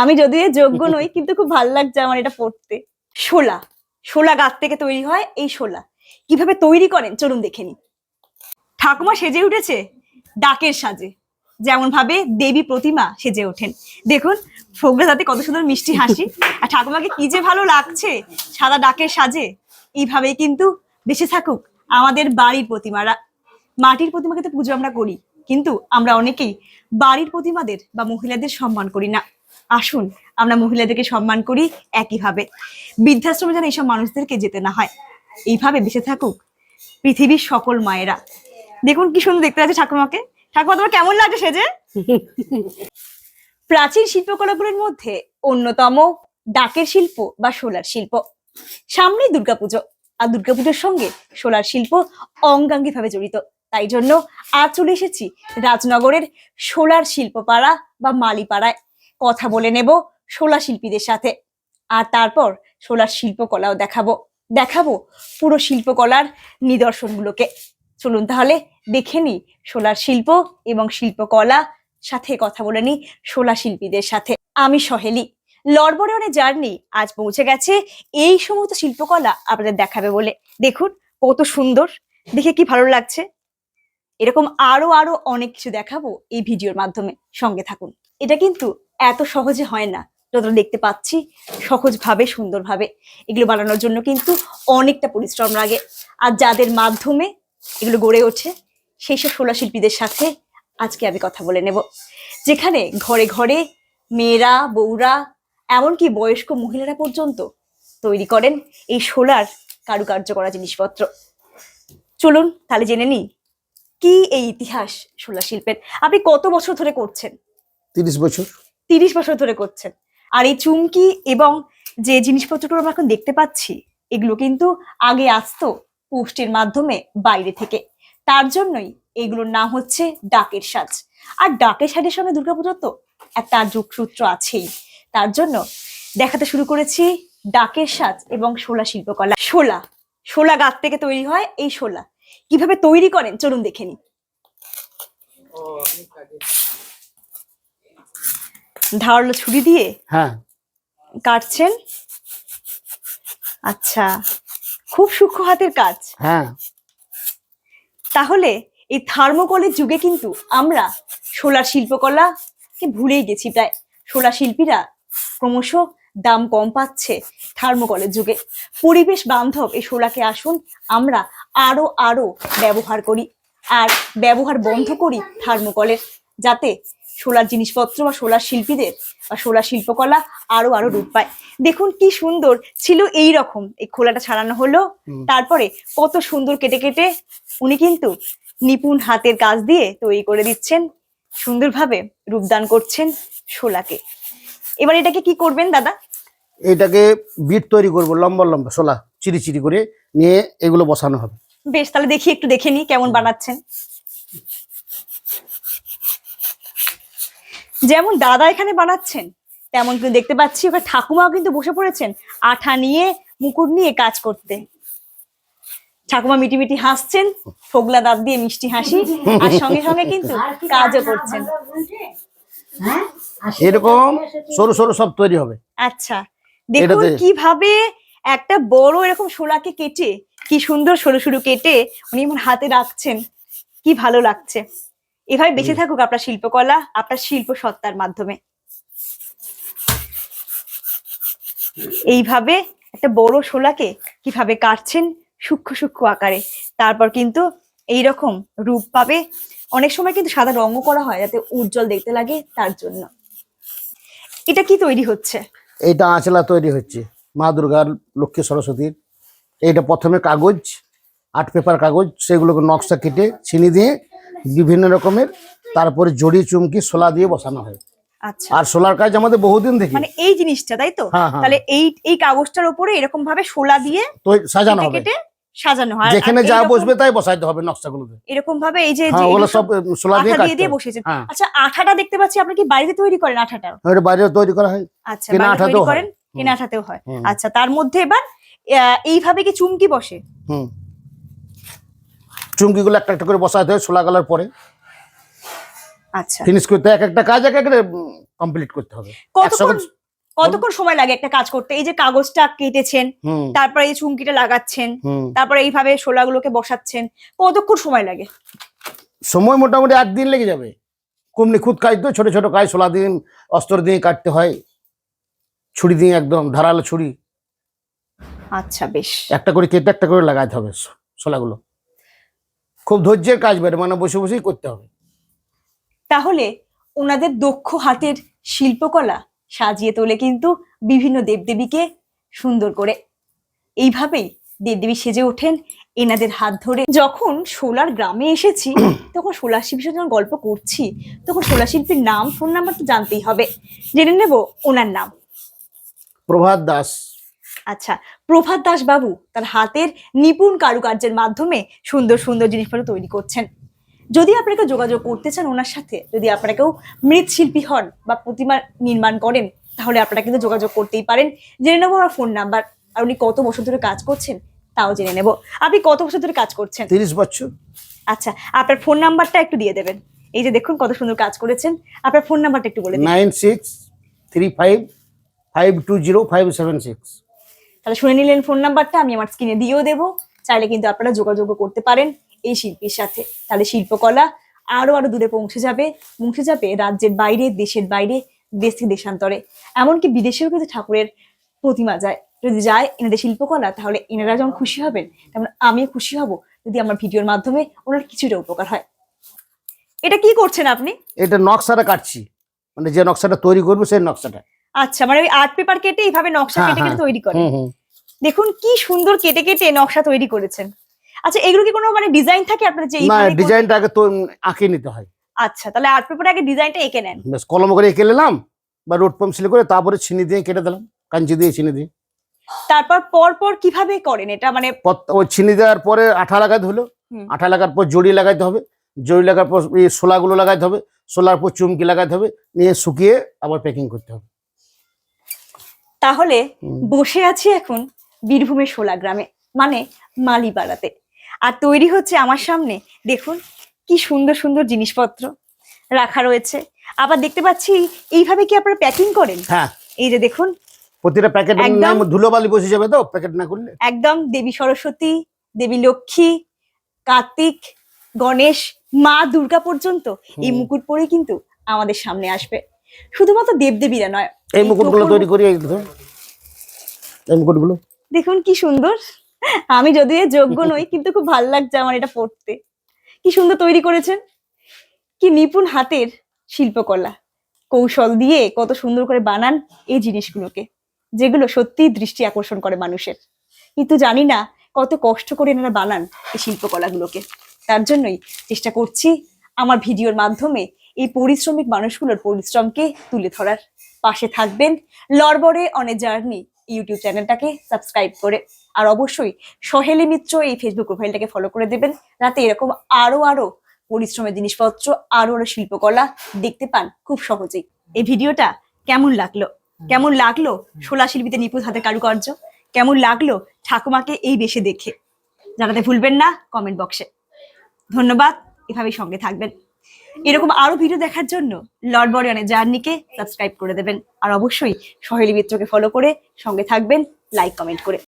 আমি যদিও যোগ্য নই, কিন্তু খুব ভালো লাগছে আমার এটা পড়তে। শোলা। শোলা গাছ থেকে তৈরি হয় এই শোলা। কীভাবে তৈরি করেন? চলুন দেখে নি ঠাকুমা সেজে উঠেছে ডাকের সাজে। যেমন ভাবে দেবী প্রতিমা সেজে ওঠেন। দেখুন, ফোগরা তাতে কত সুন্দর মিষ্টি হাসি। আর ঠাকুমাকে কি যে ভালো লাগছে সাদা ডাকের সাজে। এইভাবেই কিন্তু বেঁচে থাকুক আমাদের বাড়ির প্রতিমারা। মাটির প্রতিমাকে তো পুজো আমরা করি, কিন্তু আমরা অনেকেই বাড়ির প্রতিমাদের বা মহিলাদের সম্মান করি না। আসুন আমরা মহিলাদেরকে সম্মান করি একইভাবে। বৃদ্ধাশ্রমে যেন এইসব মানুষদেরকে যেতে না হয় এইভাবে বেঁচে থাকুক পৃথিবীর সকল মায়েরা। দেখুন কি সুন্দর দেখতে আছে ঠাকুমাকে। ঠাকুমা তোমার কেমন লাগছে সেজে? প্রাচীন শিল্পকলাগুলোর মধ্যে অন্যতম ডাকের শিল্প বা সোলার শিল্প। সামনেই দুর্গাপুজো আর দুর্গাপুজোর সঙ্গে সোলার শিল্প অঙ্গাঙ্গিভাবে জড়িত। তাই জন্য আজ চলে এসেছি রাজনগরের সোলার শিল্পপাড়া বা মালিপাড়ায়। কথা বলে নেব সোলার শিল্পীদের সাথে। আর তারপর সোলার শিল্পকলাও দেখাবো। দেখাবো পুরো শিল্পকলার নিদর্শনগুলোকে। চলুন তাহলে দেখে নিই সোলার শিল্প এবং শিল্পকলা সাথে কথা বলে নিই সোলা শিল্পীদের সাথে। আমি সহেলি। লড়বড়ে জার্নি আজ পৌঁছে গেছে এই সমস্ত শিল্পকলা আপনাদের দেখাবে বলে। দেখুন কত সুন্দর, দেখে কি ভালো লাগছে। এরকম আরও আরও অনেক কিছু দেখাবো এই ভিডিওর মাধ্যমে। সঙ্গে থাকুন। এটা কিন্তু এত সহজে হয় না। যতটা দেখতে পাচ্ছি, সহজভাবে, সুন্দরভাবে এগুলো বানানোর জন্য কিন্তু অনেকটা পরিশ্রম লাগে। আর যাদের মাধ্যমে এগুলো গড়ে ওঠে, সেই সব সোলা শিল্পীদের সাথে আজকে আমি কথা বলে নেব। যেখানে ঘরে ঘরে মেয়েরা, বউরা, এমনকি বয়স্ক মহিলারা পর্যন্ত তৈরি করেন এই সোলার কারুকার্য করা জিনিসপত্র। চলুন তাহলে জেনে নিই, কি এই ইতিহাস সোলা শিল্পের? আপনি কত বছর ধরে করছেন? তিরিশ বছর। তিরিশ বছর ধরে করছেন। আর এই চুমকি এবং যে জিনিসপত্রগুলো আমরা এখন দেখতে পাচ্ছি, এগুলো কিন্তু আগে আসতো পোস্টের মাধ্যমে বাইরে থেকে। তার জন্যই এগুলোর নাম হচ্ছে ডাকের সাজ। আর ডাকের সাজের সঙ্গে দুর্গাপুজোর তো একটা যোগসূত্র আছেই। তার জন্য দেখাতে শুরু করেছি ডাকের সাজ এবং শোলা শিল্পকলা। শোলা শোলা গাছ থেকে তৈরি হয় এই শোলা। কীভাবে তৈরি করেন? চলুন দেখে নিই। ধারালো ছুরি দিয়ে হ্যাঁ। কাটছেন? আচ্ছা খুব সূক্ষ্ম হাতের কাজ। হ্যাঁ। তাহলে এই থার্মোকলের যুগে কিন্তু আমরা সোলার শিল্পকলা কে ভুলেই গেছি প্রায়। সোলার শিল্পীরা ক্রমশ দাম কম পাচ্ছে থার্মোকলের যুগে। পরিবেশ বান্ধব এই সোলাকে আসুন আমরা আরও আরও ব্যবহার করি। আর ব্যবহার বন্ধ করি থার্মোকলের যাতে সোলার জিনিসপত্র বা সোলার শিল্পীদের বা সোলার শিল্পকলা আরও আরও রূপ পায়। দেখুন কি সুন্দর ছিল এই রকম এই খোলাটা ছাড়ানো হলো। তারপরে কত সুন্দর কেটে কেটে উনি কিন্তু নিপুণ হাতের কাজ দিয়ে তৈরি করে দিচ্ছেন। সুন্দরভাবে রূপদান করছেন শোলাকে এবার এটাকে কি করবেন দাদা? এটাকে বিট তৈরি করব লম্বা লম্বা সোলা চিরি চিরি করে নিয়ে এগুলো বসানো হবে। বেশ তাহলে দেখি একটু দেখে নি কেমন বানাচ্ছেন। যেমন দাদা এখানে বানাচ্ছেন তেমন কিন্তু দেখতে পাচ্ছি ওখানে ঠাকুমাও কিন্তু বসে পড়েছেন। আঠা নিয়ে মুকুট নিয়ে কাজ করতে। ঠাকুমা মিটি মিটি হাসছেন ফোগলা দাঁত দিয়ে মিষ্টি হাসি আর সঙ্গে সঙ্গে কিন্তু কাজও করছেন। এরকম সরু সরু সব তৈরি হবে। আচ্ছা। দেখুন কীভাবে একটা বড় এরকম শোলাকে কেটে কি সুন্দর সরু সরু কেটে উনি আমার হাতে রাখছেন। কি ভালো লাগছে। এভাবে বেঁচে থাকুক আপনার শিল্পকলা আপনার শিল্প সত্তার মাধ্যমে। এইভাবে একটা বড় শোলাকে কীভাবে কাটছেন সূক্ষ্ম সূক্ষ্ম আকারে তারপর কিন্তু এই রকম রূপ পাবে। অনেক সময় কিন্তু সাদা রঙও করা হয় যাতে উজ্জ্বল দেখতে লাগে তার জন্য। এটা কি তৈরি হচ্ছে? এটা আঁচলা তৈরি হচ্ছে মা দুর্গার লক্ষ্মী সরস্বতীর। এইটা প্রথমে কাগজ আর্ট পেপার কাগজ সেগুলোকে নকশা কেটে চিনি দিয়ে বিভিন্ন রকমের তারপরে জড়ি চুমকি সোলা দিয়ে বসানো হয়। আচ্ছা। আর সোলার কাজ আমাদের বহুদিন থেকে মানে এই জিনিসটা তাই তো? হ্যাঁ, হ্যাঁ। তাহলে এই এই কাগজটার উপরে এরকম ভাবে শোলা দিয়ে সাজানো হবে। সাজানো হয়। যেখানে যা বসবে তাই বসাইতে হবে নকশাগুলোতে। এরকম ভাবে এই যে হ্যাঁ ওগুলো সব সোলা দিয়ে দিয়ে আচ্ছা আঠাটা দেখতে পাচ্ছি আপনি কি বাড়িতে তৈরি করেন আঠাটা? ওটা বাইরে তৈরি করা হয়। আচ্ছা কেনা আঠাতেও করেন। কেনা আঠাতেও হয়। আচ্ছা তার মধ্যে এবার এইভাবে কি চুমকি বসে? হুম। চুমকিগুলো একটা একটা করে বসাতে হয় সোলা গলার পরে। আচ্ছা। ফিনিশ করতে এক একটা কাজ এক এক কমপ্লিট করতে হবে। কতক্ষণ কতক্ষণ সময় লাগে একটা কাজ করতে? এই যে কাগজটা কেটেছেন তারপরে এই চুমকিটা লাগাচ্ছেন তারপরে এইভাবে শোলাগুলোকে বসাচ্ছেন কতক্ষণ সময় লাগে? সময় মোটামুটি আট দিন লেগে যাবে। কুমনি খুদ কাজ তো ছোট ছোট কাজ ষোলা দিন অস্ত্র দিয়ে কাটতে হয় ছুরি দিয়ে একদম ধারালো ছুরি। আচ্ছা বেশ। একটা করে কেটে একটা করে লাগাতে হবে শোলাগুলো খুব ধৈর্যের কাজ বেড়ে মানে বসে বসেই করতে হবে। তাহলে ওনাদের দক্ষ হাতের শিল্পকলা সাজিয়ে তোলে কিন্তু বিভিন্ন দেবদেবীকে সুন্দর করে। এইভাবেই দেবদেবী সেজে ওঠেন এনাদের হাত ধরে। যখন সোলার গ্রামে এসেছি তখন সোলার শিল্পীর সাথে যখন গল্প করছি তখন সোলার শিল্পীর নাম ফোন নাম্বার তো জানতেই হবে। জেনে নেব ওনার নাম। প্রভাত দাস। আচ্ছা প্রভাত দাস বাবু তার হাতের নিপুণ কারুকার্যের মাধ্যমে সুন্দর সুন্দর জিনিসপত্র তৈরি করছেন। যদি আপনারা কেউ যোগাযোগ করতে চান ওনার সাথে যদি আপনারা কেউ মৃৎশিল্পী হন বা প্রতিমা নির্মাণ করেন তাহলে আপনারা কিন্তু যোগাযোগ করতেই পারেন। জেনে নেব আমার ফোন নাম্বার আর উনি কত বছর ধরে কাজ করছেন তাও জেনে নেব। আপনি কত বছর ধরে কাজ করছেন? তিরিশ বছর। আচ্ছা আপনার ফোন নাম্বারটা একটু দিয়ে দেবেন। এই যে দেখুন কত সুন্দর কাজ করেছেন। আপনার ফোন নাম্বারটা একটু বলে দিন। Nine six three five five two zero five seven six. তাহলে শুনে নিলেন ফোন নাম্বারটা আমি আমার স্ক্রিনে দিয়েও দেবো। চাইলে কিন্তু আপনারা যোগাযোগ করতে পারেন এই শিল্পীর সাথে। তাহলে শিল্পকলা আরও আরও দূরে পৌঁছে যাবে পৌঁছে যাবে রাজ্যের বাইরে, দেশের বাইরে, দেশ দেশান্তরে। এমনকি বিদেশেও কিন্তু ঠাকুরের প্রতিমা যায়। যদি যায় এনাদের শিল্পকলা, তাহলে এনারা যেমন খুশি হবেন, তেমন আমিও খুশি হব যদি আমার ভিডিওর মাধ্যমে ওনার কিছুটা উপকার হয়। এটা কি করছেন আপনি? এটা নকশাটা কাটছি। মানে যে নকশাটা তৈরি করব, সেই নকশাটা। আচ্ছা মানে ওই আর্ট পেপার কেটে এইভাবে নকশা হ্যাঁ, কেটে কেটে হ্যাঁ। তৈরি করে। দেখুন কি সুন্দর কেটে কেটে নকশা তৈরি করেছেন। আচ্ছা এগুলো কি কোনো মানে ডিজাইন থাকে আপনার যে না ডিজাইনটা আগে তো আঁকে নিতে হয়। আচ্ছা তাহলে আর্ট পেপারে আগে ডিজাইনটা এঁকে নেন। বেশ কলম করে এঁকে নিলাম বা রোড পেন্সিল করে তারপরে ছিনি দিয়ে কেটে দিলাম কাঞ্চি দিয়ে ছিনি দিয়ে। তারপর পর পর কীভাবে করেন এটা? মানে ওই ছিনি দেওয়ার পরে আঠা লাগাতে হলো। আঠা লাগার পর জড়ি লাগাইতে হবে। জড়ি লাগার পর এই শোলাগুলো লাগাইতে হবে। সোলার পর চুমকি লাগাইতে হবে। নিয়ে শুকিয়ে আবার প্যাকিং করতে হবে। তাহলে বসে আছি এখন বীরভূমের শোলা গ্রামে মানে মালিপাড়াতে আর তৈরি হচ্ছে আমার সামনে দেখুন কি সুন্দর সুন্দর জিনিসপত্র রাখা রয়েছে। আবার দেখতে পাচ্ছি এইভাবে কি আপনারা প্যাকিং করেন? হ্যাঁ। এই যে দেখুন। প্রতিটা প্যাকেট একদম। ধুলোবালি বসে যাবে তো প্যাকেট না করলে? একদম দেবী সরস্বতী দেবী লক্ষ্মী কার্তিক গণেশ মা দুর্গা পর্যন্ত। এই মুকুট পরে কিন্তু আমাদের সামনে আসবে। শুধুমাত্র দেবদেবীরা নয় এই মুকুটগুলো তৈরি করি এই দেখুন। এই মুকুটগুলো। দেখুন কি সুন্দর। আমি যদিও যোগ্য নই কিন্তু খুব ভালো লাগছে আমার এটা পড়তে। কি সুন্দর তৈরি করেছেন। কি নিপুণ হাতের শিল্পকলা। কৌশল দিয়ে কত সুন্দর করে বানান এই জিনিসগুলোকে যেগুলো সত্যিই দৃষ্টি আকর্ষণ করে মানুষের। কিন্তু জানি না কত কষ্ট করে এনারা বানান এই শিল্পকলাগুলোকে। তার জন্যই চেষ্টা করছি আমার ভিডিওর মাধ্যমে এই পরিশ্রমিক মানুষগুলোর পরিশ্রমকে তুলে ধরার পাশে থাকবেন। লড়বড়ে অন জার্নি ইউটিউব চ্যানেলটাকে সাবস্ক্রাইব করে, আর অবশ্যই সহেলি মিত্র এই ফেসবুক প্রোফাইলটাকে ফলো করে দেবেন। যাতে এরকম আরও আরও পরিশ্রমের জিনিসপত্র, আরও আরও শিল্পকলা দেখতে পান খুব সহজেই। এই ভিডিওটা কেমন লাগল? কেমন লাগল শোলা শিল্পীতে নিপুণ হাতের কারুকার্য? কেমন লাগল ঠাকুমাকে এই বেশে দেখে? জানাতে ভুলবেন না কমেন্ট বক্সে ধন্যবাদ, এভাবেই সঙ্গে থাকবেন। এরকম আরও ভিডিও দেখার জন্য লর্ড বরিয়ানের জার্নিকে সাবস্ক্রাইব করে দেবেন। আর অবশ্যই সহেলি মিত্রকে ফলো করে সঙ্গে থাকবেন লাইক কমেন্ট করে।